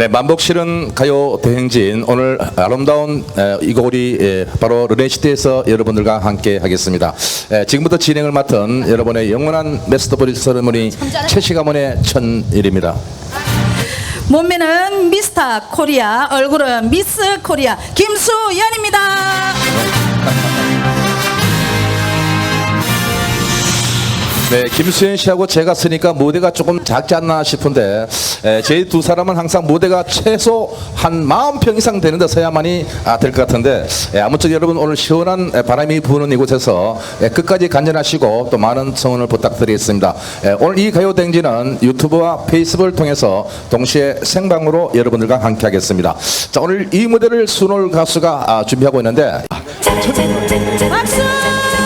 네, 만복실은 가요 대행진 오늘 아름다운 에, 이곡이 에, 바로 르네시티에서 여러분들과 함께 하겠습니다. 에, 지금부터 진행을 맡은 여러분의 영원한 메스터브리 세레머니 최시가문의 천일입니다. 몸매는 미스터 코리아, 얼굴은 미스 코리아 김수연입니다. 네, 김수현 씨하고 제가 쓰니까 무대가 조금 작지 않나 싶은데 에, 저희 두 사람은 항상 무대가 최소 한 마흔 평 이상 되는 데 서야만이 아, 될 것 같은데 에, 아무쪼록 여러분 오늘 시원한 에, 바람이 부는 이곳에서 에, 끝까지 간절하시고 또 많은 성원을 부탁드리겠습니다. 에, 오늘 이 가요댕지는 유튜브와 페이스북을 통해서 동시에 생방으로 여러분들과 함께 하겠습니다. 자, 오늘 이 무대를 순홀 가수가 아, 준비하고 있는데 짜라짜짜짜